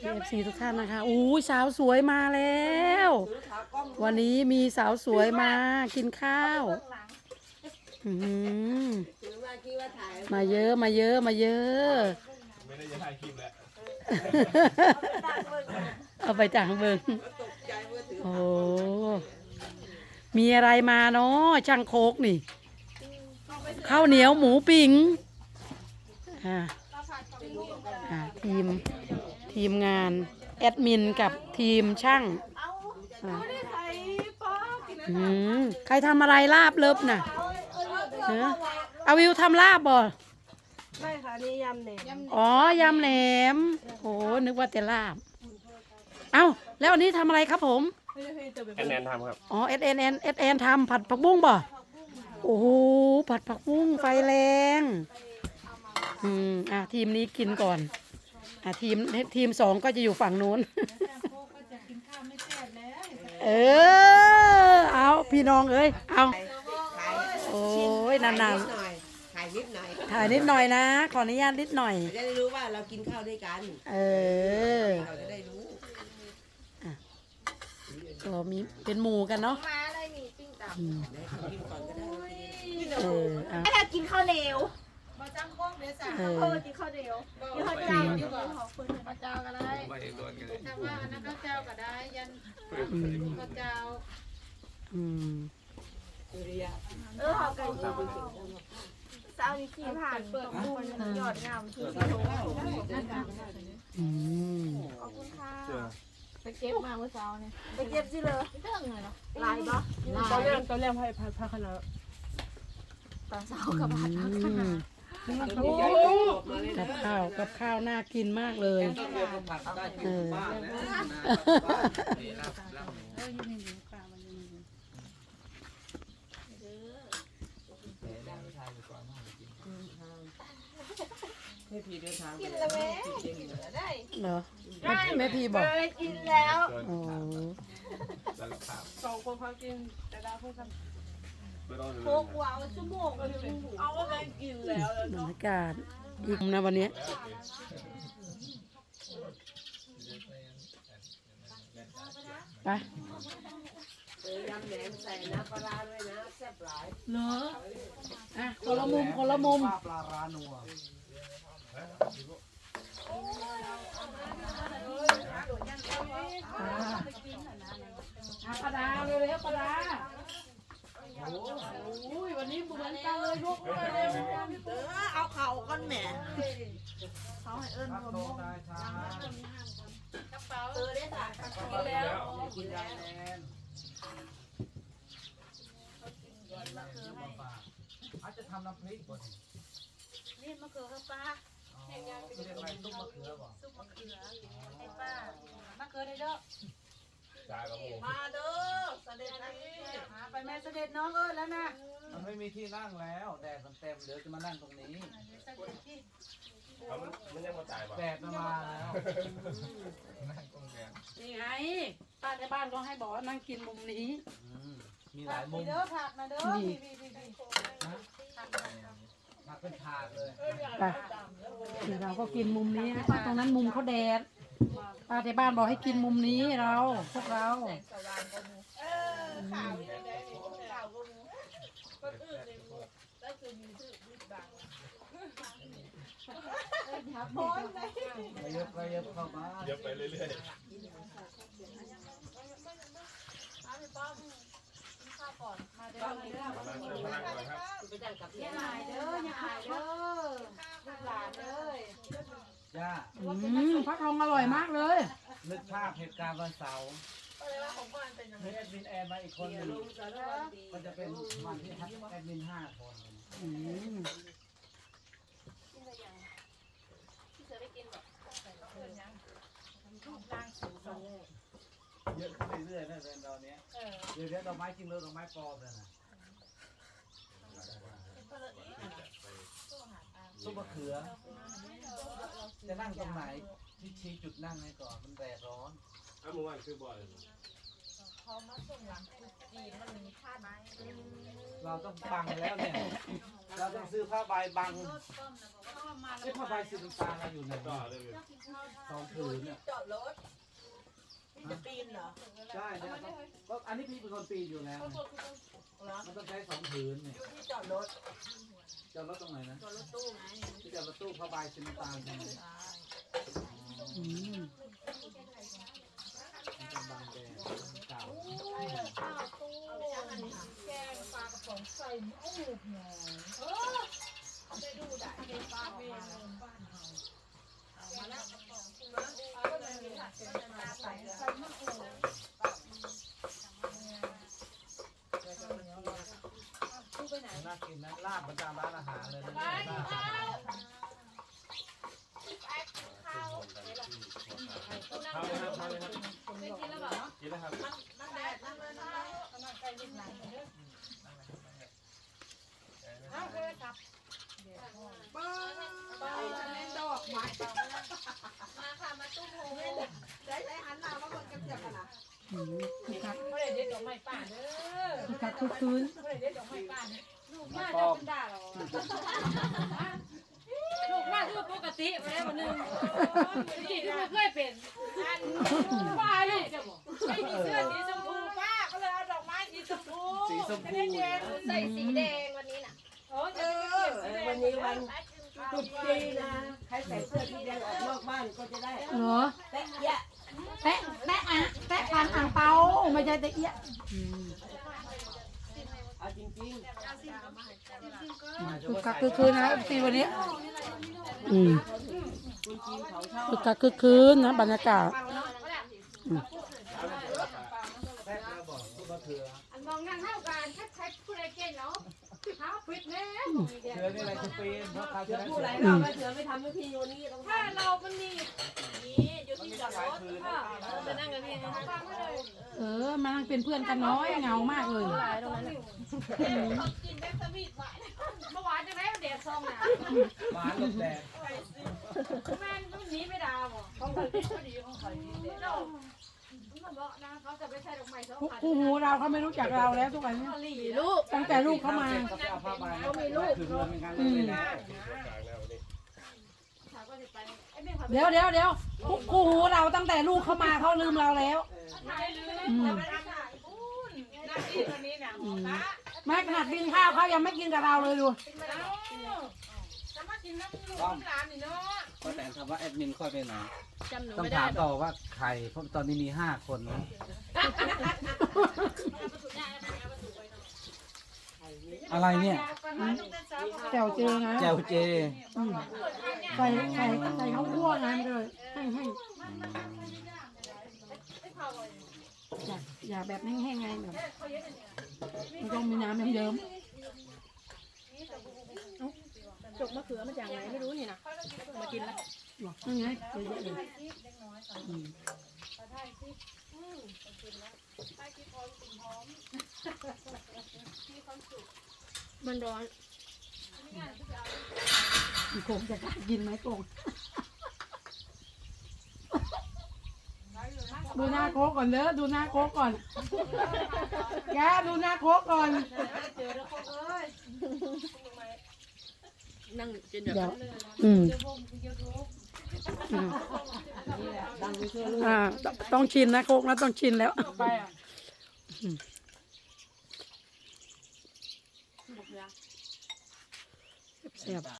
เอฟซีทุกท่านนะคะอู้สาวสวยมาแล้ว วันนี้มีสาวสวยมากินข้าวอื้อหือถือว่าคิดว่าถ่ายมาเยอะมาเยอะมาเยอะไม่ได้จะถ่ายคลิปแล้วเอาไปจ่างเบิงโอ้มีอะไรมาเนาะช่างโคกนี่ข้าวเหนียวหมูปิ้งอ่าอ่าทีม ทีมงาน แอดมินกับทีมช่างอ่าอืมใครทำอะไรลาบเลิบน่ะฮะเอาวิวทำลาบบ่ไม่ค่ะนี่ยำเนี่ยอ๋อยำแหนมโอ้นึกว่าแต่ลาบ เอ้า แล้วอันนี้ทำอะไรครับผม แอนแนนทำครับ อ๋อเอสเอ็นเอ็นเอสเอ็นทำผัดผักบุ้งบ่ โอ้โห ผัดผักบุ้งไฟแรง อืม อะ ทีมนี้กินก่อน อะทีมทีมสองก็จะอยู่ฝั่งนู้น เออ เอาพี่น้องเอ้ย เอา ถ่ายโอ้ยนานหน่อยถ่ายนิดหน่อยๆถ่ายนิดหน่อยนะ ขออนุญาตนิดหน่อย จะได้รู้ว่าเรากินข้าวด้วยกัน เออเราจะได้รู้ ก็มีเป็นหมู่กันเนาะมาอะไรนี่ปิ้งตับอืมได้ขอกินก่อนก็ได้ เออเอาถ้ากินข้าวเหนียว เอเอออ กินข้าวเหนียวกินข้าวเจ้าดีกว่าของคุณข้าวเจ้าก็ได้ไปโดนกันเลยถ้าว่าอันนั้นข้าวเจ้าก็ได้ ยันอืมข้าวเจ้าอืมเออหอไก่ยี่สาวนี่ขี่ผ่านเปิดบุญยอดงามคือสีโถอืมขอบคุณค่ะไปเก็บมาเมื่อเช้าเนี่ยไปเก็บสิเลยไม่เรื่องเลยเนาะลายปะตอนแรกตอนแรกให้พาคณะตอนเช้ากับบาททักอืขนาดม กับข้าวกับข้าวน่ากินมากเลยเออให้พี่เดินทางกินแล้วแม่ได้เหรอแม่แม่พี่บอกเคยกินแล้วอ๋อแล้วก็ข้าวสองคนเขากินแต่ดาวเพื่อนกันไม่ต้อง โคกวาวชั่วโมงก็ถึงเอาก็ได้กินแล้วบรรยากาศอีกนะวันนี้ไปเออยำแหนมใส่น้ำปลาร้าด้วยนะแซ่บหลายเหรออะคนละมุมคนละมุมปลาร้านัว อะปลาดาวเร็วๆปลาดาโอ้ย วันนี้เหมือนกันเลยลูกเร็วเออเอาเข่าก้อนแหมเขาให้เอิญรวมโตได้ช้าเออได้ค่ะกินแล้วกินยาแนนอาจจะทำน้ำพริกก่อนนี่มะเขือกับป้าเรียกอะไรตุ้มมะเขือบ่ซุปมะเขือให้ป้ามะเขือได้เด้อ จ่ายกับผมมาเด้อเสด็จพี่ไปแม่เสด็จน้องเอิญแล้วนะมันไม่มีที่นั่งแล้วแดดมันเต็มเดี๋ยวจะมานั่งตรงนี้เอามันมันยังมาจ่ายป่ะแดดมันมาแล้วนั่งตรงแกนนี่ไงป้าในบ้านก็ให้บอกว่านั่งกินมุมนี้อืมมีหลายมุมเด้อผักนะเด้อนี่มาเป็นถาดเลย ไปนี่เราก็กินมุมนี้นะตรงนั้นมุมเขาแดด ป้าในบ้านบอกให้กินมุมนี้เราพวกเราไปเยอะไปเยอะเข้ามาเยอะไปเรื่อยมาเด้อมาเด้อๆมานั่งมานั่งก่อนครับไปดังกับพี่อย่าอายเด้ออย่าอายเด้อลูกหลานเด้ อย่าอืมฟักทองอร่อยมากเลย นึกภาพเหตุการณ์วันเสาร์มีแอดมินแอนมาอีกคนหนึ่งลุงสารวัตรดีมันจะเป็นวันที่แอดมินห้าคนอืมที่เสือไปกินแบบเยอะขึ้นเรื่อยๆนะเดือนตอนเนี้ยเดี๋ยวเดี๋ยวดอกไม้จริงเลยดอกไม้ปลอมเลยนะ ซุปมะเขือ จะนั่งตรงไหนที่ชี้จุดนั่งให้ก่อนมันแดดร้อนอ้าวเมื่อวานคือบ่อยเราต้องบังแล้วเนี่ย เราต้องซื้อผ้าใบบังไอ้ผ้าใบสีน้ำตาลเราอยู่ไหนต่อเลยสองผืนเนี่ยจอดรถนี่จะปีนเหรอใช่เนี่ยต้องก็อันนี้พี่เป็นคนปีนอยู่แล้วนะมันต้องใช้สองผืนเนี่ยอยู่ที่จอดรถ จอดรถตรงไหนนะจอดรถตู้ไงที่จอดรถตู้ผ้าใบสีน้ำตาลใช่ไหมอืมมันเป็นบางแดงเก่าน่ากิ นนะลาบประจำร้านอาหารเลยนะเนี่ยลาบเข้าเลยครับเข้าเลยครับกินแล้วครับนั่งแดดนั่งเลยนั่งเลยดอกไม้มาค่ะมาตุ้มโฮได้ได้หันหน้ามาคนกันเจ็บกันนะ อืมคึกคัก ไม่ได้เด็ดดอกไม้ป่าเด้ อคึกคืนม่ได้เด็ดดอกไม้ป่านลูกมาปจะอกเป็นด่าหรอลูกมาคือปกติมาแล้ววันหนึงปกติที่ไม่เคยเป็นอันป้าลูกจะบอกไม่มีเสื้อสีชมพูป้าก็เลยเอาดอกไม้สีชมพูสีชมพูเนี่ยเด็ดใส่สีแดงวันนี้น่ะโอ้เออวันนี้วันตรุษจีนนะใครใส่เสื้อสีแดงออกนอกบ้านก็จะได้เหรอแตะเยะแปะแปะอะแปะปางอ่างเปาไม่ใช่ตะเอียะอืม เอาจริงคึกคักคึกคืนนะปีวันนี้อืมๆคนจีนเขาชอบคึกคักคึกคืนนะบรรยากาศแซ่บแล้วบอกทุกมะเขืออันมองนั่งเท่ากันแค่ใช้ผู้ใดเก่งเนาะเท้าฟิตแน่เขือนี่อะไรจะปีนเพราะเขาเสืจะอได้ผู้เสืไรอเราไม่เสือไม่ทำวิธีวันนี้ต้องถ้าทำเรามันมีนี่อยู่ที่จอดรถค่ะจะนั่งกันที่ไหนฟังไม่เลยเออมานั่งเป็นเพื่อนกันน้อยเหงามากเลยเขากินแบคสวีทหวานเมื่อวานจะได้เด็ดซองน่ะหวานหลบแดดแม่มันหนีไม่ดาวของใครดีก็ดีของใครดีเด็ดเรามันบอกนะเขาจะไปใช้ดอกไม้สองพันคู่หูเราเขาไม่รู้จักเราแล้วทุกวันนี้หลีลูกตั้งแต่ลูกเข้ามาก็ไปเอาผ้าใบเขามีลูกคือ เงินเป็นงานเลยนะเขาก็จะไปไอ้แม่เขาเดี๋ยวเดี๋ยวเดี๋ยวคู่คู่หูเราตั้งแต่ลูกเข้ามาเขาลืมเราแล้วถ่ายลืมแต่ไม่ได้ถ่ายพูนนั่งที่ตัวนี้น่ะหมอตาแม้ขนาดกินข้าวเขายังไม่กินกับเราเลยดูจะมากินน้ำลูกน้ำหลานนี่เนาะก็แต่ถามว่าแอดมินค่อยไปไหนจำหนูต้องไม่ได้ถามต่อว่าใครเพราะตอนนี้มีห้าคนนะอะไรเนี่ยแจวเจอนะแจวเจอืม ใส่ใส่ใส่ข้าวคั่วนะมันเลยแห้งแห้งอยากอยากแบบแห้งแห้งไงแบบมันต้องมีน้ำเยิ้มจกมะเขือมาจากไหนไม่รู้นี่นะมากินแล้วๆหรอนั่นไงเยอะแยะเลยอืมมันร้อนอี โกงจะกล้ากินไหมโกงดูหน้าโคกก่อนเด้อดูหน้าโคกก่อน แกดูหน้าโคกก่อน นั่งกินแบบเดี๋ยวอืมอืมอ่าต้องต้องชินนะโคกนะต้องชินแล้ว ไปอะแซ่บ